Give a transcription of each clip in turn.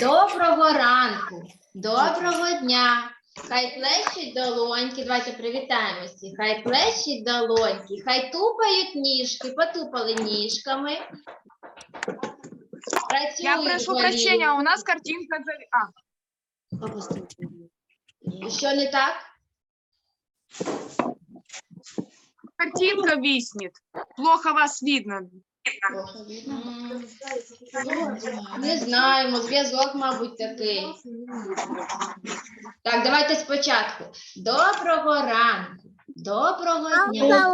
Доброго ранку, доброго дня. Хай плещуть долоньки. Давайте привітаємося. Хай плещуть долоньки, хай тупають ніжки, потупали ніжками. Працюють Я прошу голівки. прощения, у нас картинка за... А, Що не так? картинка виснет. Плохо вас видно. Не знаємо, зв'язок, мабуть, такий. Так, давайте спочатку. Доброго ранку, доброго дня.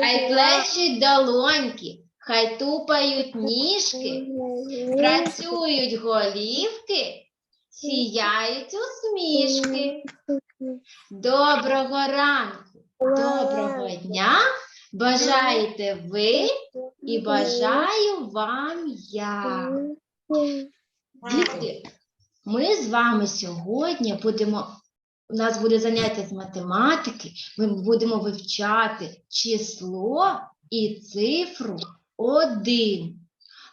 Хай плещуть долоньки, хай тупають ніжки, працюють голівки, сіяють усмішки. Доброго ранку, доброго дня. Бажаєте ви і бажаю вам я. Дітки, ми з вами сьогодні будемо. У нас буде заняття з математики. Ми будемо вивчати число і цифру один.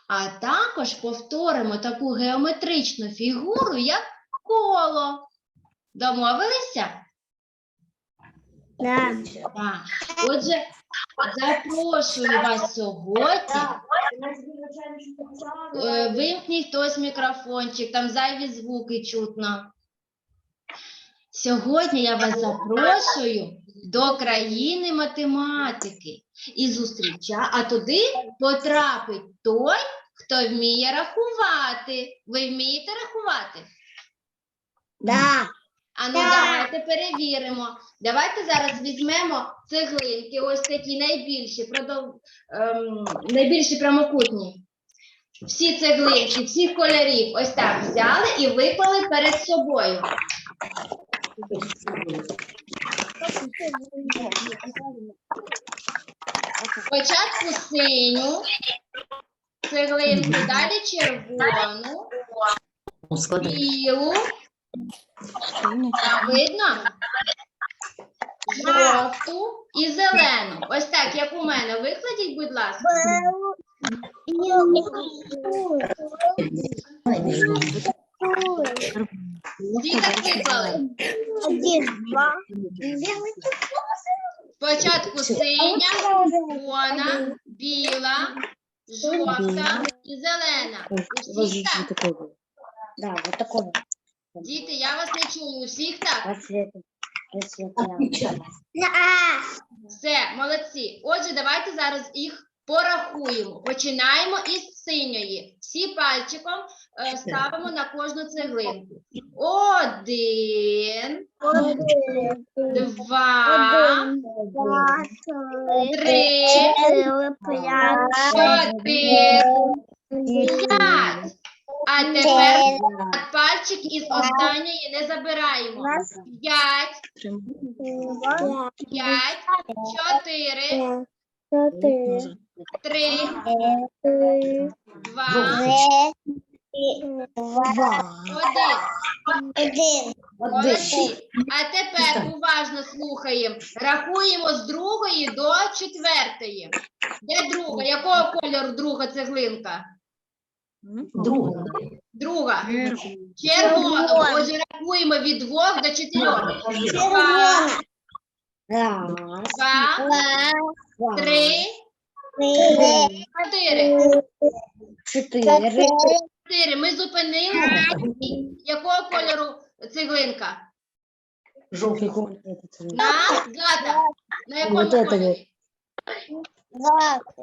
А також повторимо таку геометричну фігуру, як коло. Домовилися? Так. Отже, запрошую вас сьогодні. Е, Вимкніть хтось мікрофончик, там зайві звуки чутно. Сьогодні я вас запрошую до країни математики і зустріча, а туди потрапить той, хто вміє рахувати. Ви вмієте рахувати? Да. А ну давайте перевіримо. Давайте зараз візьмемо цеглинки, ось такі найбільші, продов... ем, найбільші прямокутні. Всі цеглинки, всіх кольорів ось так взяли і виклали перед собою. Спочатку синю цеглинку, далі червону, білу. Видно? Жовту і зелену. Ось так, як у мене. Викладіть, будь ласка. Всі так виклали. Один, два. Спочатку синя, червона, біла, жовта і зелена. Усіх так. Да, вот такой. Діти, я вас не чую. Усіх так. Все, молодці. Отже, давайте зараз їх порахуємо. Починаємо із синьої. Всі пальчиком е, ставимо на кожну цеглинку. Один, два, три, чотири, п'ять. А тепер пальчик із останньої не забираємо. П'ять, п'ять, чотири, три, два, один. Молодці. А тепер уважно слухаємо. Рахуємо з другої до четвертої. Де друга? Якого кольору друга цеглинка? Друга. Друга. Червоного. Отже, рахуємо від двох до чотирьох. Два, Раз, два, три, чотири. четыре, Чотири. Ми зупинили. Якого кольору цеглинка? желтый коль. На злата. На якому Вот это кольорі?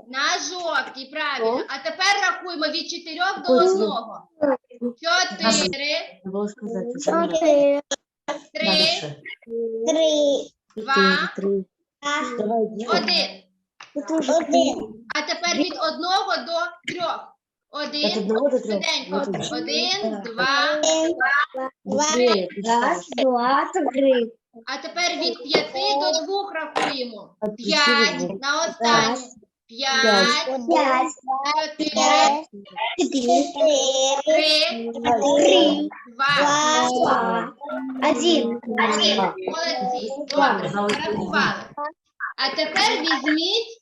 На жовтій, правильно. А тепер рахуємо від чотирьох до одного. Чотири, сказать. три, Три. Два. Три. Давай, один. Один. А тепер від одного до трьох. От Один, одного до трьох. швиденько. Один, два. Раз, два, три. А тепер від п'яти до двох рахуємо. От П'ять на останнє. Три, Три. два. Два. Один. Один. Молодці. Добре, порахували. А тепер візьміть,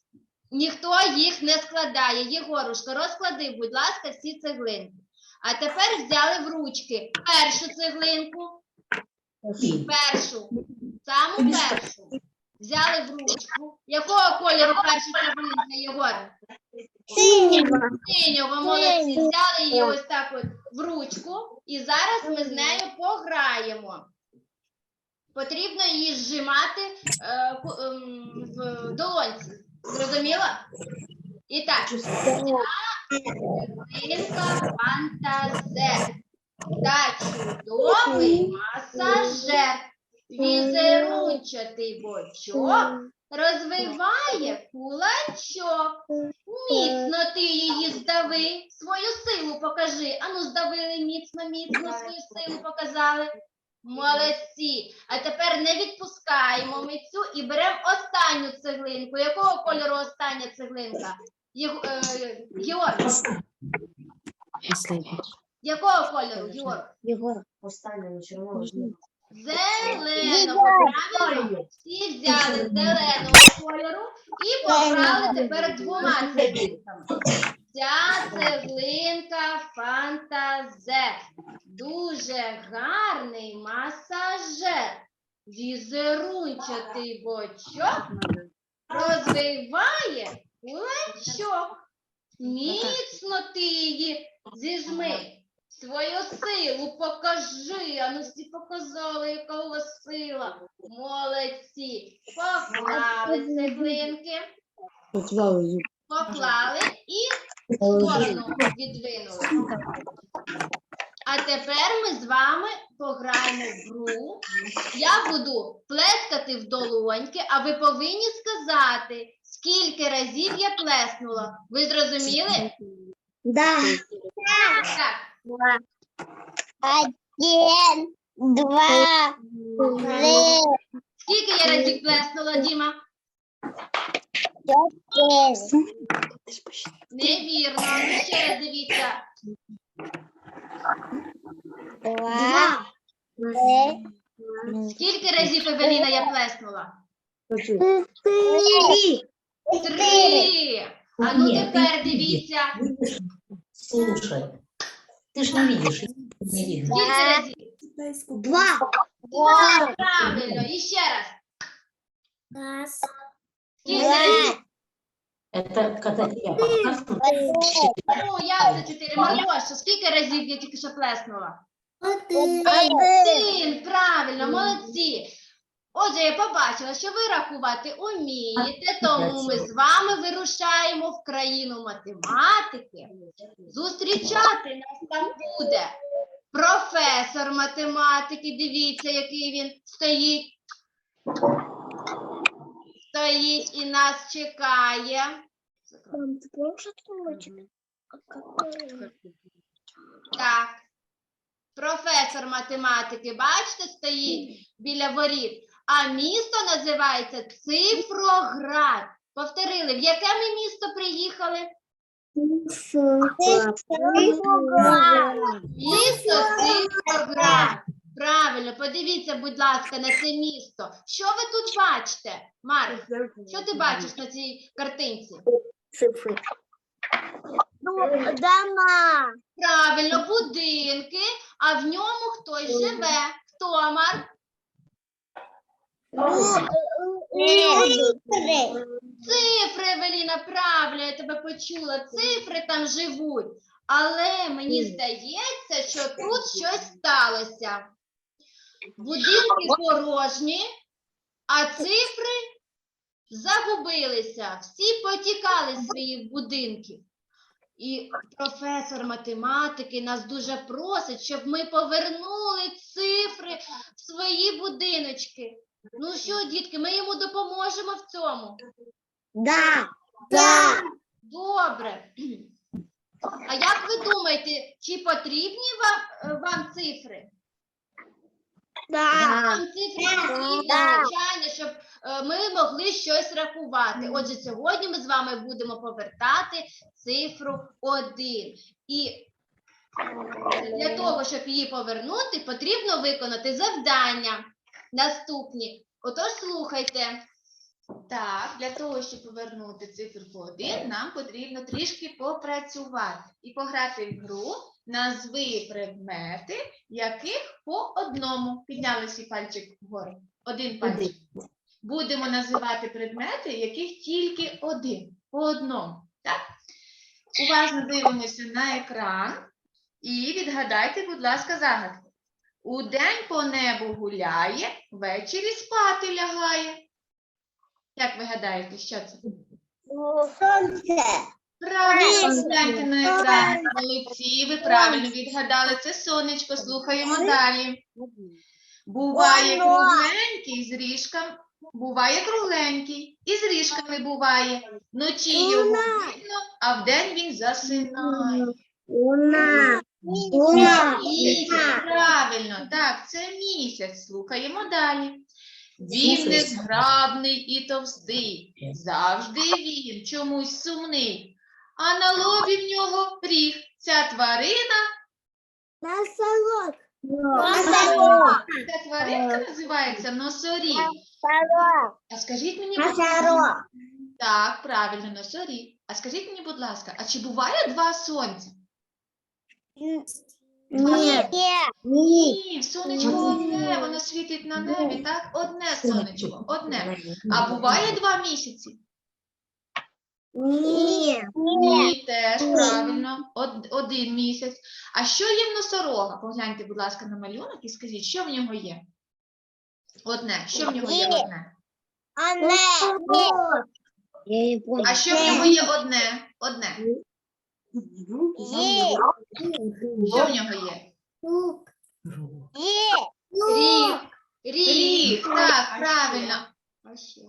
ніхто їх не складає. Єгорушка, розклади, будь ласка, всі цеглинки. А тепер взяли в ручки першу цеглинку, першу, саму першу. Взяли в ручку. Якого кольору перша цеглинка, Єгор? Синего. Синього, молодці. Взяли її ось так от в ручку, і зараз ми з нею пограємо. Потрібно її зжимати е, ем, в долонці. Зрозуміла? І так, Іринка фантазер та чудовий масажер. Візерунчатий бочок розвиває кулачок. Міцно ти її здави, свою силу покажи. Ану, здавили міцно, міцно свою силу показали. Молодці. А тепер не відпускаємо ми цю і беремо останню цеглинку. Якого кольору остання цеглинка? Е, Георг, якого кольору, Георг? Егор. Останньому червоного жовтого. Зеленого. Правильно? Всі взяли зеленого кольору і пограли тепер двома цеглинками. Ця цеглинка фантазер. Дуже гарний масажер. Візерунчатий бочок розвиває кулачок. Міцно ти її зіжми. Свою силу покажи. А ну всі показали, яка у вас сила. Молодці. Поклали цеглинки, поклали і сторону відвинули. А тепер ми з вами пограємо в гру. Я буду плескати в долоньки, а ви повинні сказати, скільки разів я плеснула. Ви зрозуміли? Да. Так. Один, два, три, Скільки я разів плеснула, Діма? четыре, Невірно. Ну, ще раз дивіться. два, три, Скільки разів Евеліна я плеснула? три. Три. А ну тепер дивіться. Слушай, ты ж не видишь, не видно. Скільки разів? Два. Два. Правильно. І ще раз. Раз, Скільки разів? Это когда я показываю, Ну, як це чотири? Маргоша, скільки разів я тільки що плеснула? Один. Один. Правильно, молодці. Отже, я побачила, що ви рахувати умієте, тому ми з вами вирушаємо в країну математики. Зустрічати нас там буде професор математики. Дивіться, який він стоїть. Стоїть і нас чекає. Так. Професор математики, бачите, стоїть біля воріт. А місто називається Цифроград. Повторили, в яке ми місто приїхали? Місто Цифроград. Правильно, подивіться, будь ласка, на це місто. Що ви тут бачите, Марк? Що ти бачиш на цій картинці? Дома. Правильно, будинки, а в ньому хтось живе. Хто, Марк? Цифры. Цифри, Евеліна, правильно, я тебе почула. Цифри там живуть. Але мені здається, що тут щось сталося. Будинки порожні, а цифри загубилися. Всі потікали з своїх будинків. І професор математики нас дуже просить, щоб ми повернули цифри в свої будиночки. Ну що, дітки, ми йому допоможемо в цьому. Да. Да. Добре. А як ви думаєте, чи потрібні вам, е, вам цифри? Да. Вам цифри потрібні, Да. звичайно, щоб е, ми могли щось рахувати. Отже, сьогодні ми з вами будемо повертати цифру 1. І для того, щоб її повернути, потрібно виконати завдання наступні. Отож, слухайте. Так, для того, щоб повернути циферку 1, нам потрібно трішки попрацювати і пограти в гру назви предмети, яких по одному. Підняли свій пальчик вгору. Один пальчик. Будемо називати предмети, яких тільки один. По одному. Так? Уважно дивимося на екран і відгадайте, будь ласка, загадку. Удень по небу гуляє, ввечері спати лягає. Як ви гадаєте, що це? Солнце. Правильно, гляньте на екран. Молодці, ви правильно відгадали. Це сонечко. Слухаємо далі. Буває кругленький з ріжками. Буває кругленький і з ріжками буває. Вночі його видно, а вдень він засинає. Луна. Місяць, правильно, так, це місяць. Слухаємо далі. Він незграбний і товстий, завжди він чомусь сумний, а на лобі в нього ріг. Ця тварина, Носорог. ця тваринка називається носоріг. Носорог. А скажіть мені, будь ласка, так, правильно, носоріг. А скажіть мені, будь ласка, а чи буває два сонця? Нет. Нет. Ні, сонечко одне, воно світить на небі, так? Одне сонечко, одне. А буває два місяці? Нет. Ні, теж правильно, од- один місяць. А що є в носорога? Погляньте, будь ласка, на малюнок і скажіть, що в нього є? Одне. Що в нього є Ні. одне? Носорог. Я не понял. А що в нього є одне? Одне. Що в нього є? Ріг. Ріг. Ріг. Так, правильно. А ще?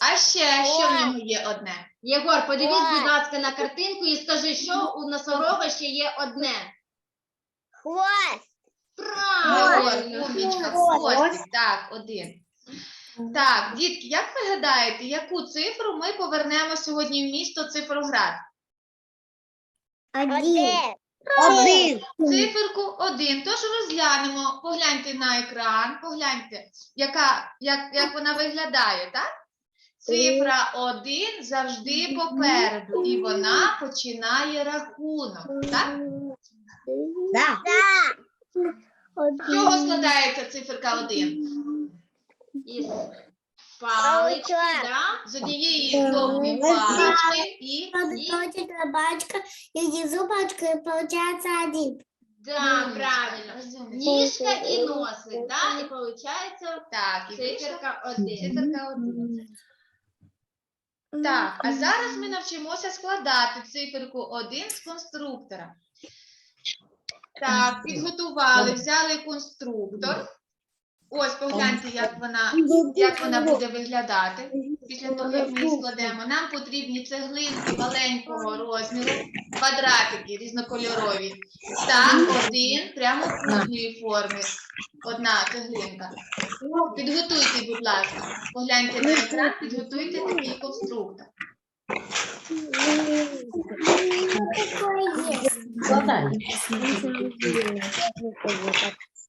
А ще що в нього є одне? Єгор, подивись, будь ласка, на картинку і скажи, що у носорога ще є одне. Хвост. Правильно. Умнічка, Хвост. хвостик. Так, один. Так, дітки, як ви гадаєте, яку цифру ми повернемо сьогодні в місто цифроград? Один. Один. Циферку 1. Тож розглянемо, погляньте на екран, погляньте, яка, як, як вона виглядає, так? Цифра 1 завжди попереду, і вона починає рахунок. Так? Да. Да. З чого складається циферка 1? Із палички, да? З однієї довгої палички і, пачка, и внизу пачка, и получается один. Да, правильно. Ніжка і носик, да? І виходить Так, і циферка один. циферка 1. Так, а зараз ми навчимося складати циферку 1 з конструктора. Так, підготували, взяли конструктор. Ось погляньте, як вона, як вона буде виглядати. Після того, як ми її складемо, нам потрібні цеглинки маленького розміру, квадратики різнокольорові та один прямокутної форми. Одна цеглинка. Підготуйте, будь ласка. Погляньте на екран, підготуйте такий конструктор. Складай.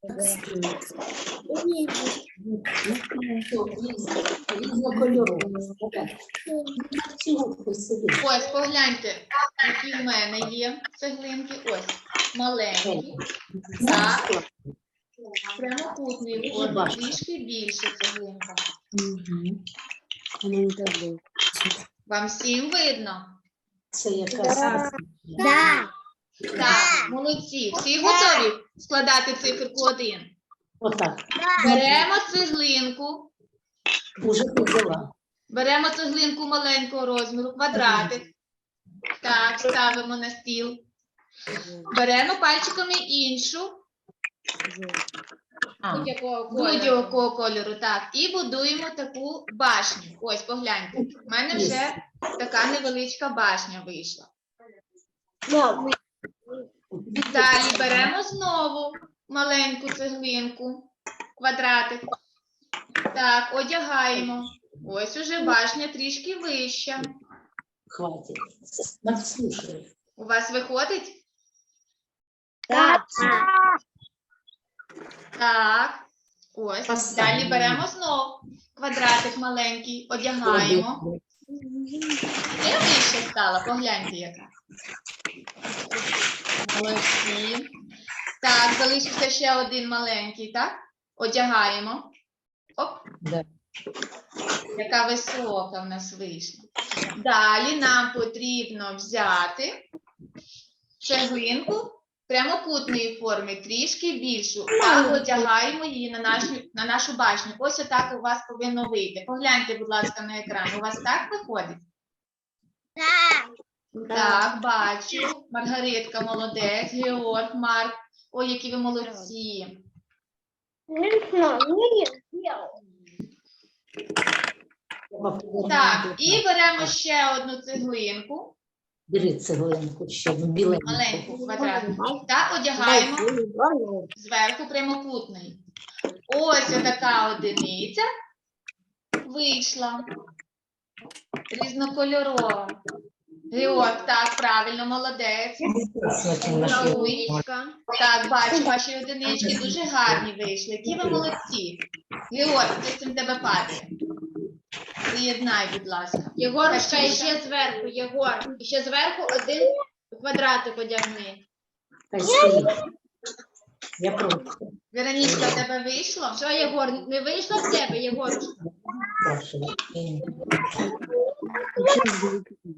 Посиди. Ось, погляньте, які в мене є цеглинки. Ось, маленькі. Так, прямокутної форми, трішки більше цеглинка. Вам всім видно? Це якраз. Да. Так, молодці. Всі готові складати циферку 1. Отак. Беремо цеглинку, Уже взяла. беремо цеглинку маленького розміру, квадратик. Так, ставимо на стіл. Беремо пальчиками іншу, Будь-якого кольору. будь-якого кольору, так, і будуємо таку башню. Ось, погляньте. У мене вже така невеличка башня вийшла. Далі беремо знову маленьку цеглинку, квадратик. Так, одягаємо. Ось уже башня трішки вища. хватить. Надслушай. У вас виходить? Да. Так. Ось. Поставимо. Далі беремо знов квадратик маленький, одягаємо. І вище стала, погляньте яка. Молодці. Так, залишився ще один маленький, так? Одягаємо. Оп. Да. Яка висока в нас вийшла. Далі нам потрібно взяти цеглинку прямокутної форми, трішки більшу, та одягаємо її на нашу, на нашу башню. Ось отак у вас повинно вийти. Погляньте, будь ласка, на екран. У вас так виходить? Так, бачу. Маргаритка молодець, Георг, Марк. Ой, які ви молодці. Так, і беремо ще одну цеглинку, Бери цеглинку ще в біленьку. маленьку квадратну, та одягаємо зверху прямокутний. Ось отака одиниця вийшла. Різнокольорова. Георг, так, правильно, молодець. Так, бачу, ваші одинички дуже гарні вийшли. Які ви молодці. Георг, це з цим тебе падає. Приєднай, будь ласка. Єгорушка, і Катюша. ще зверху, Єгор. Ще зверху один квадратик одягни. Я просто Веронічка, в тебе вийшло? Що, Єгор, не вийшло в тебе, Єгорушка?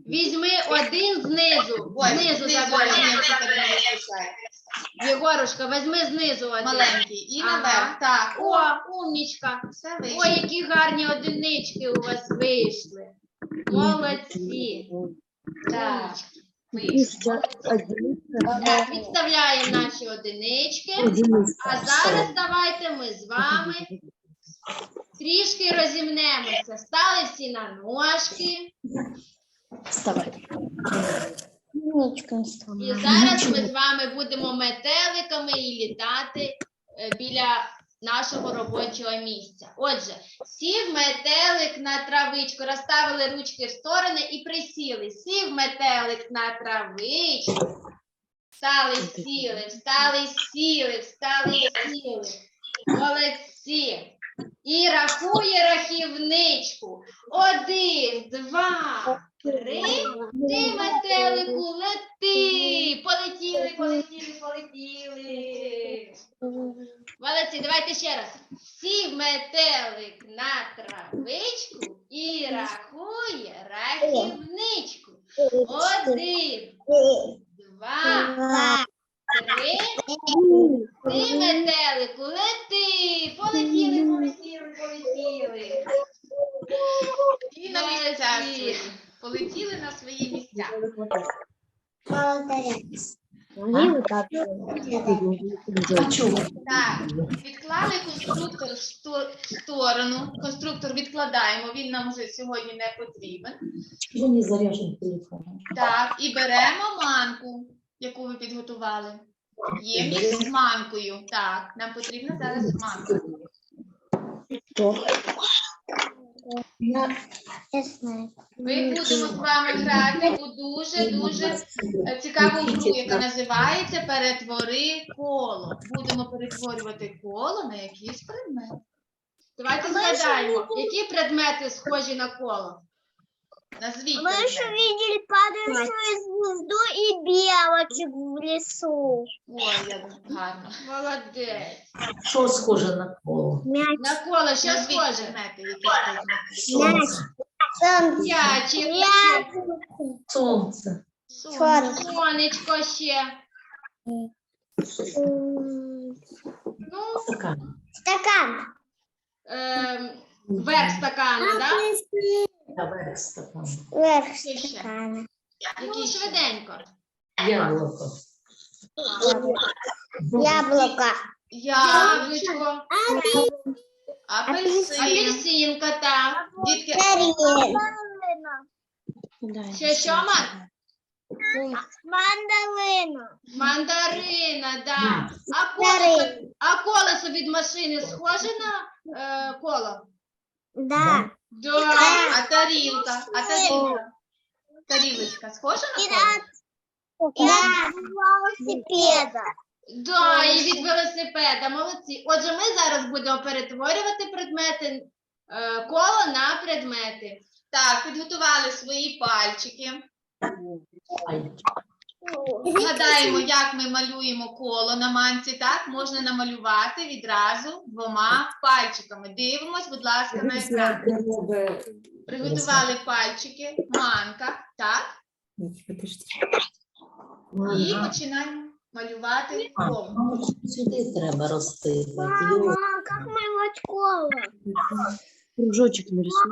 Візьми один знизу. Знизу вистачає. Єгорушка, візьми знизу один. Маленький. І Ага. наверх. Так, о, О, умнічка. все вийшло. Ой, які гарні одинички у вас вийшли. Молодці. Так. Так, відставляємо наші одинички. А зараз давайте ми з вами трішки розімнемося. Стали всі на ножки. Вставай. І зараз ми з вами будемо метеликами і літати е, біля нашого робочого місця. Отже, сів метелик на травичку, розставили ручки в сторони і присіли. Сів метелик на травичку. Встали, сіли, встали, сіли, встали, сіли. Молодці. І рахує рахівничку. Один, два, три. Ти, метелику, лети. Полетіли, полетіли, полетіли. Молодці, давайте ще раз. Сів метелик на травичку і рахує рахівничку. Один, два, три. Ти, метелику, лети. Полетіли, полетіли, полетіли. І на місця свої. Полетіли на свої місця. А? Так, відклали конструктор в сто- сторону. Конструктор відкладаємо, він нам вже сьогодні не потрібен. Не заряжен телефон? Так, і беремо манку, яку ви підготували. Ємність з манкою. Так, нам потрібна зараз манка. Ми будемо з вами грати у дуже-дуже е, цікаву гру, яка називається Перетвори коло. Будемо перетворювати коло на якийсь предмет. Давайте згадаємо, які предмети схожі на коло. Назвіть Мы еще предмет. видели падающую звезду и белочек в лесу. Ой, як гарно. Молодець. Що схоже на коло? Мяч, На коло що Назвіть схоже? предмети, які схожі на коло. Сонце. солнце, М'ячик, яблоко, Сонце. Сонце. сонечко ще. м, Ну, Стакан. стакан. ем, верх стакана, да? Верх стакана. Ну, швиденько. Яблуко. Яблоко. Яблучко, Апельсин. апельсинка, так. Дітки, Мандарина. Ще що, Мар? Мандарина. Мандарина, да. А колесо, а колесо від машини схоже на е, коло? Да. Да. а тарілка, а тарілка. Тарілочка схожа на коло? Да. Велосипеда. Да, і від велосипеда, молодці. Отже, ми зараз будемо перетворювати предмети е, коло на предмети. Так, підготували свої пальчики. Пальчик. Згадаємо, як ми малюємо коло на манці. Так, можна намалювати відразу двома пальчиками. Дивимось, будь ласка, на екран. Приготували пальчики, манка, так, і починаємо малювати коло. Сюди треба розпитувати. Мама, как моего школа? Кружочек нарисуй.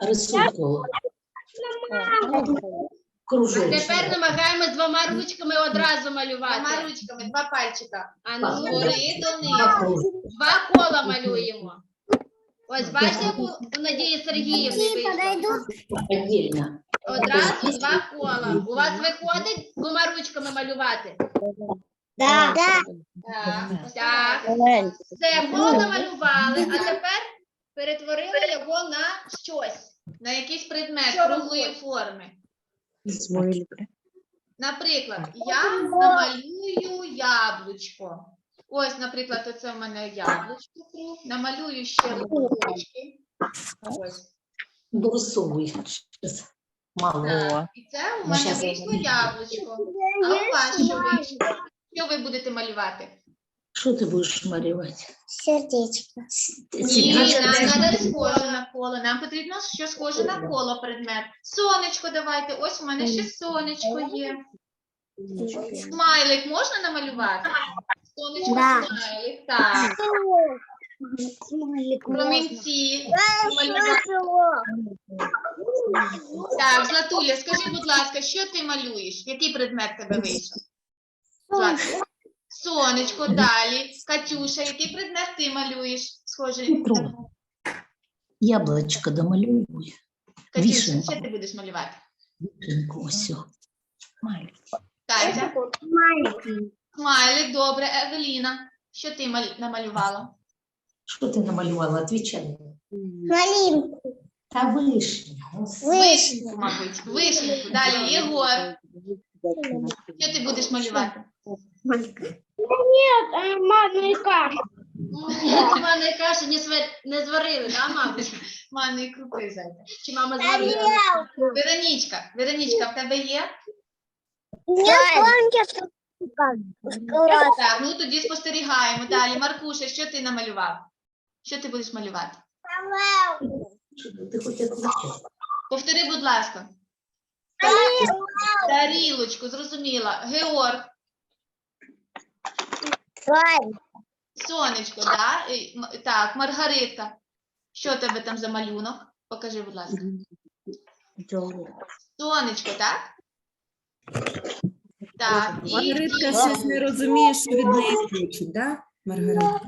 Рисунку. А Кружочок. тепер намагаємось двома ручками одразу малювати. Двома ручками, два пальчика. А ну, Згори до Два них. кружочки. два кола малюємо. Ось бачите, як у, у Надії Сергіївни вийшло. Отдельно. Одразу два кола. У вас виходить двома ручками малювати? Да. Да. Так, Так. Все, коло намалювали, а тепер перетворили його на щось. на якийсь предмет Що круглої форми. Наприклад, я намалюю яблучко. Ось, наприклад, оце в мене яблучко круг. Намалюю ще листочки. Ось. Дорисовуй. щас. Мало. Так. І це у мене вийшло яблучко. А у вас що вийшло? Що ви будете малювати? Що ти будеш малювати? Сердечко. Ні, нам треба схоже на коло. Нам потрібно, що схоже на коло предмет. Сонечко давайте. Ось у мене ще сонечко є. Смайлик можна намалювати? Сонечко, Да. смайлик. Так. Промінці. Так, Златуля, скажи, будь ласка, що ти малюєш? Який предмет тебе вийшов? Злата. Сонечко, далі. Катюша, який предмет ти малюєш? Схожий. Петро. на- Яблочко домалюй. Катюша, що ти будеш малювати? Вишеньку ось. о. Маленьку. Катя. Смайлик, добре. Евеліна, що ти мал- намалювала? Що ти намалювала? Отвічай. Малинку. Та вишня. ось. Вишеньку, мабуть. Вишеньку. Далі Єгор. Що ти будеш малювати? У мене каші не, свар... не зварили, да, мабуть? Манної крупи зайде. Чи мама зварила? Веронічка, Веронічка, в тебе є? Так, ну тоді спостерігаємо. Далі, Маркуша, що ти намалював? Що ти будеш малювати? Повтори, будь ласка. Тарілочку, зрозуміла. Георг, сонечко, да? І, м- Так, Маргаритка. Що у тебе там за малюнок? Покажи, будь ласка. Сонечко, так? Так, і Маргаритка щось не розуміє, що від неї хочуть, да, Маргарита?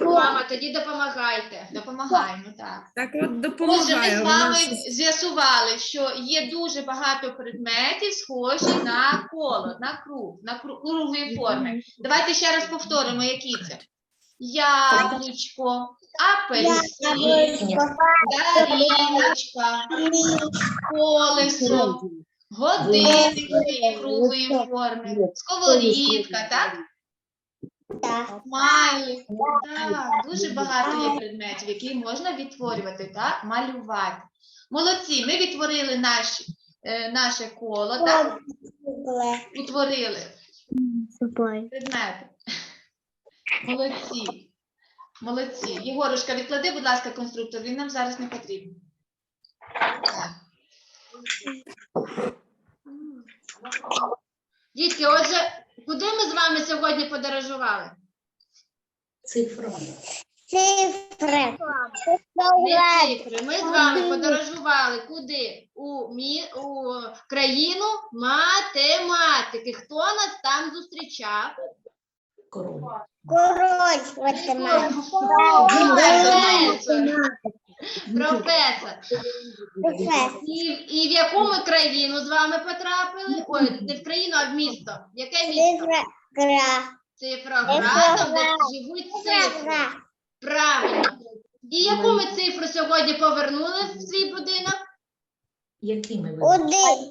Мама, тоді допомагайте. допомагаємо, так. Так от Отже, ми допомагає. з вами з'ясували, що є дуже багато предметів, схожі на коло, на круг, на кру- круглої форми. Давайте ще раз повторимо, які це. Яблучко, апельсин, тарілочка, колесо, годинник круглої форми, сковорідка, так? Смайлик. Так, дуже багато є предметів, які можна відтворювати та малювати. Молодці, ми відтворили наш, е, наше коло, так? Утворили предмети. Молодці. Молодці. Єгорушка, відклади, будь ласка, конструктор, він нам зараз не потрібен. Так. Дітки, отже, куди ми з вами сьогодні подорожували? Цифра. Не цифри. Ми з вами подорожували куди? У, мі... у країну математики. Хто нас там зустрічав? Король. Король в этом. Професор. Професор. І, і в яку ми країну з вами потрапили? Ой, не в країну, а в місто. Яке місто? Цифра. Гра. Цифроград, де живуть цифри. Цифра. Правильно. І яку ми цифру сьогодні повернули в свій будинок? Якими ви? Один.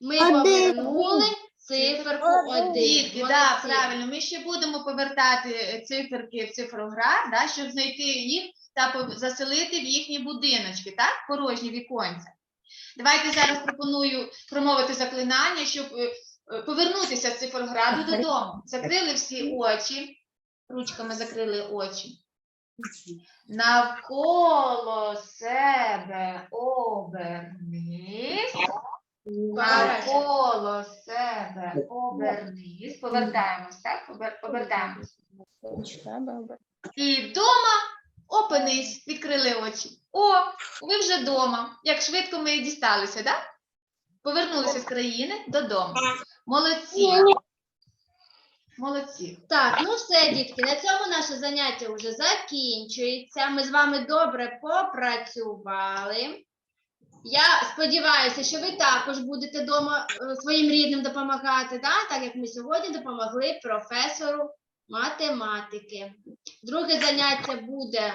Ми Один. повернули циферку один. Дітки, да, правильно. Ми ще будемо повертати е, циферки в цифрограф, да, щоб знайти їх та заселити в їхні будиночки, так? Порожні віконця. Давайте зараз пропоную промовити заклинання, щоб е, е, повернутися в цифрограду додому. Закрили всі очі, ручками закрили очі. Навколо себе обернись. Навколо себе обернись. Повертаємось, так? Повер-. І вдома опинись, відкрили очі. О, ви вже вдома. Як швидко ми дісталися, так? Повернулися з країни додому. Молодці. Молодці. Так, ну все, дітки, на цьому наше заняття вже закінчується. Ми з вами добре попрацювали. Я сподіваюся, що ви також будете вдома своїм рідним допомагати, да? так як ми сьогодні допомогли професору математики. Друге заняття буде